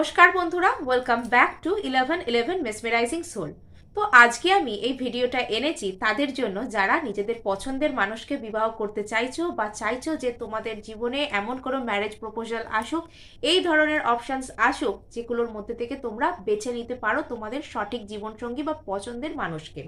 নমস্কার বন্ধুরা welcome back to eleven eleven mesmerizing soul তো আজকে আমি এই ভিডিওটা এনেছি তাদের জন্য যারা নিজেদের পছন্দের মানুষকে বিবাহ করতে চাইছো বা চাইছো যে তোমাদের জীবনে এমন কোনো ম্যারেজ প্রপোজাল আসুক, এই ধরনের অপশানস আসুক, যেগুলোর মধ্যে থেকে তোমরা বেছে নিতে পারো তোমাদের সঠিক জীবনসঙ্গী বা পছন্দের মানুষকে।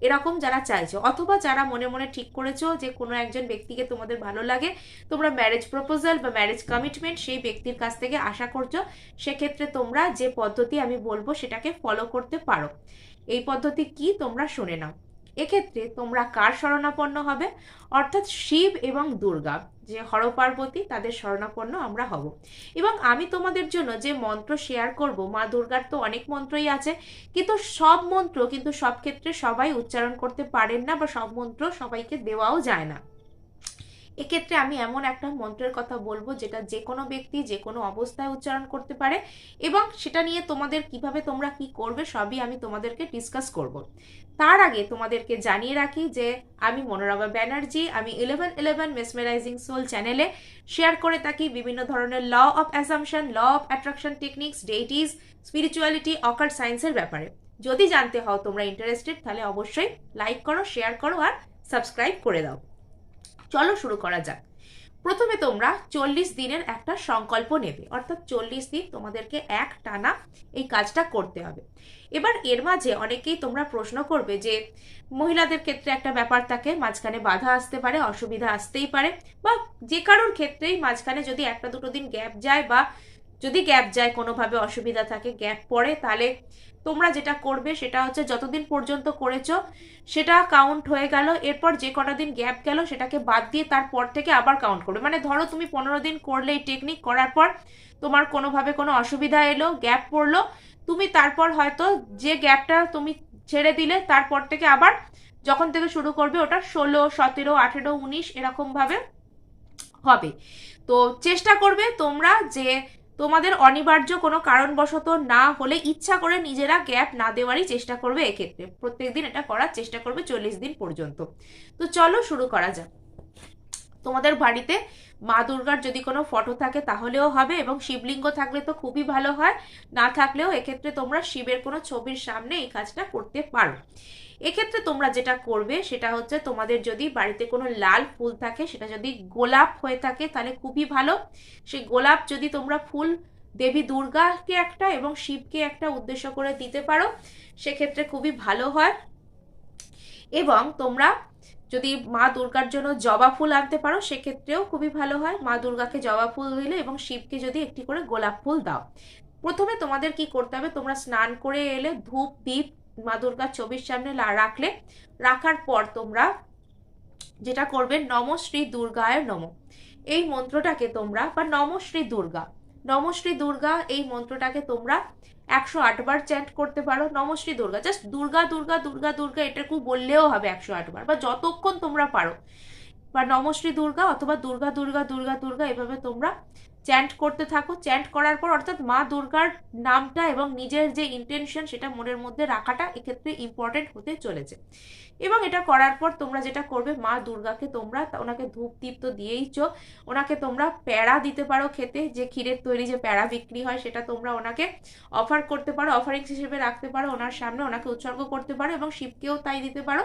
এরকম যারা চাইছো, অথবা যারা মনে মনে ঠিক করেছ যে কোনো একজন ব্যক্তিকে তোমাদের ভালো লাগে, তোমরা ম্যারেজ প্রপোজাল বা ম্যারেজ কমিটমেন্ট সেই ব্যক্তির কাছ থেকে আশা করছ, সেক্ষেত্রে তোমরা যে পদ্ধতি আমি বলব সেটাকে ফলো করতে পারো। এই পদ্ধতি কি তোমরা শুনে নাও। এক্ষেত্রে তোমরা কার শরণাপন্ন হবে? অর্থাৎ শিব এবং দুর্গা, যে হরপার্বতী, তাদের শরণাপন্ন আমরা হব। এবং আমি তোমাদের জন্য যে মন্ত্র শেয়ার করব, মা দুর্গার তো অনেক মন্ত্রই আছে, কিন্তু সব মন্ত্র কিন্তু সব ক্ষেত্রে সবাই উচ্চারণ করতে পারেন না বা সব মন্ত্র সবাইকে দেওয়াও যায় না। এক্ষেত্রে আমি এমন একটা মন্ত্রের কথা বলব যেটা যে কোনো ব্যক্তি যে কোনো অবস্থায় উচ্চারণ করতে পারে এবং সেটা নিয়ে তোমাদের কীভাবে তোমরা কি করবে সবই আমি তোমাদেরকে ডিসকাস করব। তার আগে তোমাদেরকে জানিয়ে রাখি যে আমি মনোরমা ব্যানার্জি, আমি ইলেভেন ইলেভেন মেসমেরাইজিং সোল চ্যানেলে শেয়ার করে থাকি বিভিন্ন ধরনের law of assumption law of attraction techniques deities spirituality অকার সায়েন্সের ব্যাপারে। যদি জানতে হও তোমরা ইন্টারেস্টেড তাহলে অবশ্যই লাইক করো শেয়ার করো আর সাবস্ক্রাইব করে দাও। চলো শুরু করা যাক। প্রথমে তোমরা চল্লিশ দিনের একটা সংকল্প নেবে। অর্থাৎ চল্লিশ দিন তোমাদেরকে এক টানা এই কাজটা করতে হবে। এবার এর মাঝে অনেকেই তোমরা প্রশ্ন করবে যে, মহিলাদের ক্ষেত্রে একটা ব্যাপার থাকে, মাঝখানে বাধা আসতে পারে, অসুবিধা আসতেই পারে, বা যে কারোর ক্ষেত্রেই মাঝখানে যদি একটা দুটো দিন গ্যাপ যায় বা যদি গ্যাপ যায়, কোনোভাবে অসুবিধা থাকে গ্যাপ পড়ে, তাহলে তোমরা যেটা করবে সেটা হচ্ছে যতদিন পর্যন্ত করেছ, সেটা কাউন্ট হয়ে গেল, এরপর যে কটা দিন গ্যাপ গেল, সেটাকে বাদ দিয়ে তারপর থেকে আবার কাউন্ট করবে। মানে ধরো তুমি পনেরো দিন করলে এই টেকনিক করার পর তোমার কোনোভাবে কোনো অসুবিধা এলো গ্যাপ পড়ল, তুমি তারপর হয়তো যে গ্যাপটা তুমি ছেড়ে দিলে, তারপর থেকে আবার যখন থেকে শুরু করবে, ওটা ষোলো, সতেরো, আঠেরো, উনিশ, এরকমভাবে হবে। তো চেষ্টা করবে তোমরা যে তোমাদের অনিবার্য কোনো কারণবশত না হলে ইচ্ছা করে নিজেরা গ্যাপ না দেওয়ারই চেষ্টা করবে এক্ষেত্রে। প্রত্যেক দিন এটা করার চেষ্টা করবে চল্লিশ দিন পর্যন্ত। তো চলো শুরু করা যাক। তোমাদের বাড়িতে মা দুর্গার যদি কোনো ফটো থাকে তাহলেও হবে এবং শিবলিঙ্গ থাকলে তো খুবই ভালো হয়। না থাকলেও এক্ষেত্রে তোমরা শিবের কোনো ছবির সামনে এই কাজটা করতে পারো। এক্ষেত্রে তোমরা যেটা করবে সেটা হচ্ছে তোমাদের যদি বাড়িতে কোনো লাল ফুল থাকে, সেটা যদি গোলাপ হয়ে থাকে তাহলে খুবই ভালো। সেই গোলাপ যদি তোমরা ফুল দেবী দুর্গাকে একটা এবং শিবকে একটা উদ্দেশ্য করে দিতে পারো, সেক্ষেত্রে খুবই ভালো হয়। এবং তোমরা যদি মা দুর্গার জন্য জবা ফুল আনতে পারো, সেক্ষেত্রেও খুবই ভালো হয়। মা দুর্গাকে জবা ফুল দিলে এবং শিবকে যদি একটি করে গোলাপ ফুল দাও। প্রথমে তোমাদের কি করতে হবে, তোমরা স্নান করে এলে ধূপ দ্বীপ মা দুর্গার ছবির সামনে রাখলে, রাখার পর তোমরা যেটা করবে নমশ্রী দুর্গায় নম। এই মন্ত্রটাকে তোমরা, বা নমশ্রী দুর্গা নমশ্রী দুর্গা, এই মন্ত্রটাকে তোমরা একশো আটবার চ্যান্ট করতে পারো। নমশ্রী দুর্গা। জাস্ট দুর্গা দুর্গা দুর্গা দুর্গা, এটাকু বললেও হবে একশো আটবার বা যতক্ষণ তোমরা পারো। বা নমশ্রী দুর্গা অথবা দুর্গা দুর্গা দুর্গা দুর্গা, এভাবে তোমরা চ্যান্ট করতে থাকো। চ্যান্ট করার পর অর্থাৎ মা দুর্গার নামটা এবং নিজের যে ইন্টেনশন সেটা মনের মধ্যে রাখাটা এক্ষেত্রে ইম্পর্টেন্ট হতে চলেছে। এবং এটা করার পর তোমরা যেটা করবে, মা দুর্গাকে তোমরা ওনাকে ধূপ দীপ তো দিয়েইছ ওনাকে তোমরা প্যাড়া দিতে পারো খেতে, যে ক্ষীরের তৈরি যে প্যাড়া বিক্রি হয় সেটা তোমরা ওনাকে অফার করতে পারো অফারিংস হিসেবে রাখতে পারো ওনার সামনে, ওনাকে উৎসর্গ করতে পারো এবং শিবকেও তাই দিতে পারো।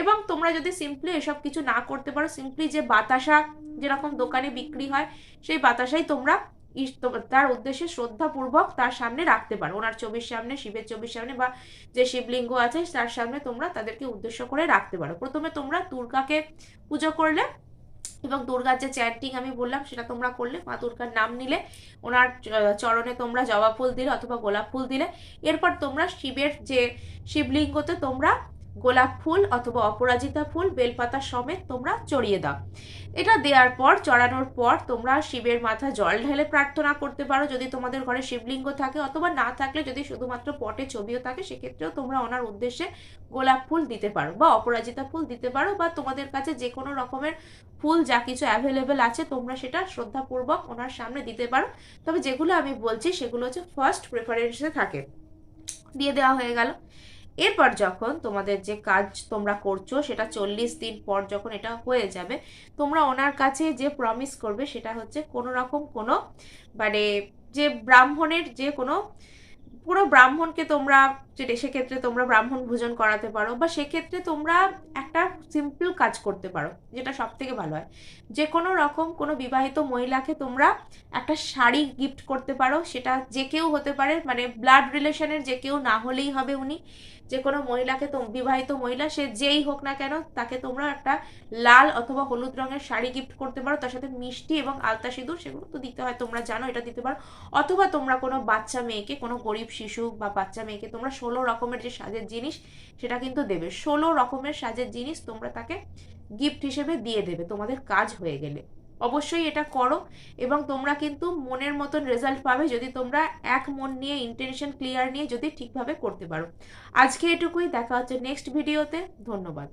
এবং তোমরা যদি সিম্পলি এসব কিছু না করতে পারো সিম্পলি যে বাতাসা যেরকম দোকানে বিক্রি হয়, সেই বাতাসাই তোমরা তার উদ্দেশ্যে শ্রদ্ধাপূর্বক তার সামনে রাখতে পারো। ওনার ছবির সামনে, শিবের ছবির সামনে বা যে শিবলিঙ্গ আছে, তার সামনে তোমরা তাদেরকে উদ্দেশ্য করে রাখতে পারো। প্রথমে তোমরা দুর্গাকে পুজো করলে এবং দুর্গার যে চ্যান্টিং আমি বললাম, সেটা তোমরা করলে। মা দুর্গার নাম নিলে, ওনার চরণে তোমরা জবা ফুল দিলে অথবা গোলাপ ফুল দিলে। এরপর তোমরা শিবের যে শিবলিঙ্গতে তোমরা গোলাপ ফুল অথবা অপরাজিতা ফুল, বেলপাতা সমেত তোমরা চড়িয়ে দাও। এটা দেওয়ার পর, চড়ানোর পর তোমরা শিবের মাথা জল ঢেলে প্রার্থনা করতে পারো। যদি তোমাদের ঘরে শিবলিঙ্গ থাকে অথবা না থাকলে যদি শুধুমাত্র পটে ছবিও থাকে, সেক্ষেত্রেও তোমরা ওনার উদ্দেশ্যে গোলাপ ফুল দিতে পারো বা অপরাজিতা ফুল দিতে পারো বা তোমাদের কাছে যে কোনো রকমের ফুল যা কিছু অ্যাভেলেবেল আছে, তোমরা সেটা শ্রদ্ধাপূর্বক ওনার সামনে দিতে পারো। তবে যেগুলো আমি বলছি, সেগুলো হচ্ছে ফার্স্ট প্রেফারেন্সে থাকে। দিয়ে দেওয়া হয়ে গেল। এরপর যখন তোমাদের যে কাজ তোমরা করছ, সেটা চল্লিশ দিন পর যখন এটা হয়ে যাবে, তোমরা ওনার কাছে যে প্রমিস করবে, সেটা হচ্ছে কোনো রকম কোনো মানে যে ব্রাহ্মণের যে কোনো, পুরো ব্রাহ্মণকে তোমরা যেটা সেক্ষেত্রে তোমরা ব্রাহ্মণ ভোজন করাতে পারো বা সেক্ষেত্রে তোমরা একটা সিম্পল কাজ করতে পারো, যেটা সব থেকে ভালো হয়। যে কোনো রকম কোনো বিবাহিত মহিলাকে তোমরা একটা শাড়ি গিফট করতে পারো, সেটা যে কেউ হতে পারে মানে ব্লাড রিলেশনের যে কেউ না হলেই হবে উনি। যে কোনো মহিলাকে তো বিবাহিত মহিলা, সে যেই হোক না কেন, তাকে তোমরা একটা লাল অথবা হলুদ রঙের শাড়ি গিফট করতে পারো, তার সাথে মিষ্টি এবং আলতা সিঁদুর, সেগুলো তো দিতে হয়, তোমরা জানো এটা দিতে পারো। অথবা তোমরা কোনো বাচ্চা মেয়েকে, কোনো গরিব শিশু বা বাচ্চা মেয়েকে তোমরা ষোলো রকমের যে সাজের জিনিস, সেটা কিন্তু দেবে। ষোলো রকমের সাজের জিনিস তোমরা তাকে গিফট হিসেবে দিয়ে দেবে। তোমাদের কাজ হয়ে গেলে। অবশ্যই এটা করো এবং তোমরা কিন্তু মনের মতন রেজাল্ট পাবে যদি তোমরা এক মন নিয়ে ইন্টেনশন ক্লিয়ার নিয়ে যদি ঠিকভাবে করতে পারো। আজকে এটুকুই। দেখা হচ্ছে নেক্সট ভিডিওতে ধন্যবাদ।